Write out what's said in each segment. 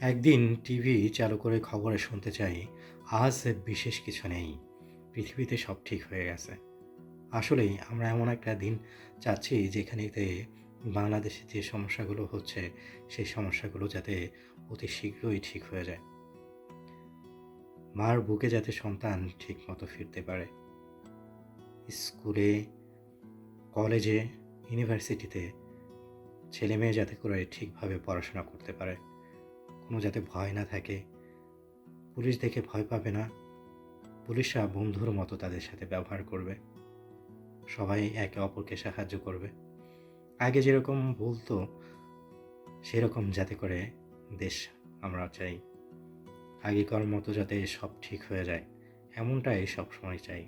একদিন টিভি চালু করে খবরে শুনতে চাই, আজ বিশেষ কিছু নেই। পৃথিবীতে সব ঠিক হয়ে গেছে। আসলেই আমরা এমন একটা দিন চাচ্ছি যেখানেতে বাংলাদেশে যে সমস্যাগুলো হচ্ছে, সেই সমস্যাগুলো যাতে অতি শীঘ্রই ঠিক হয়ে যায়। মার বুকে যাতে সন্তান ঠিক মতো ফিরতে পারে। স্কুলে, কলেজে, ইউনিভার্সিটিতে ছেলে মেয়ে যাতে করে ঠিকভাবে পড়াশোনা করতে পারে। কোনো যাতে ভয় না থাকে। পুলিশ দেখে ভয় পাবে না। পুলিশরা বন্ধুর মতো তাদের সাথে ব্যবহার করবে। সবাই একে অপরকে সাহায্য করবে। আগে যেরকম বলতো, সেরকম যাতে করে দেশ আমরা চাই। আগেকার মতো যাতে সব ঠিক হয়ে যায়, এমনটাই সবসময় চাই।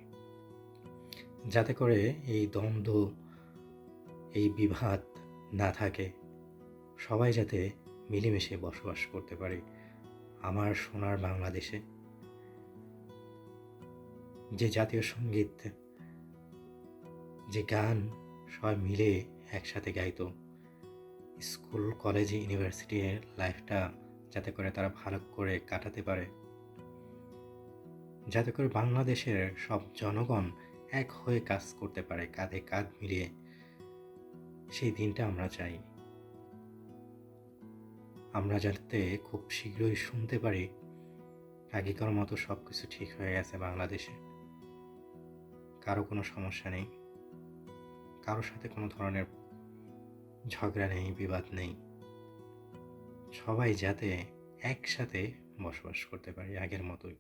যাতে করে এই দ্বন্দ্ব, এই বিভাদ না থাকে। সবাই যাতে মিলেমিশে বসবাস করতে পারে আমার সোনার বাংলাদেশে। যে জাতীয় সংগীত, যে গান সবাই মিলে একসাথে গাইতো। স্কুল, কলেজে ইউনিভার্সিটির লাইফটা যাতে করে তারা ভালো করে কাটাতে পারে। যাতে করে বাংলাদেশের সব জনগণ এক হয়ে কাজ করতে পারে, কাঁধে কাঁধ মিলিয়ে। সেই দিনটা আমরা চাই। আমরা যাতে খুব শীঘ্রই শুনতে পারি, আগেকার মতো সব কিছু ঠিক হয়ে গেছে বাংলাদেশে। কারও কোনো সমস্যা নেই। কারোর সাথে কোনো ধরনের ঝগড়া নেই, বিবাদ নেই। সবাই যাতে একসাথে বসবাস করতে পারি আগের মতোই।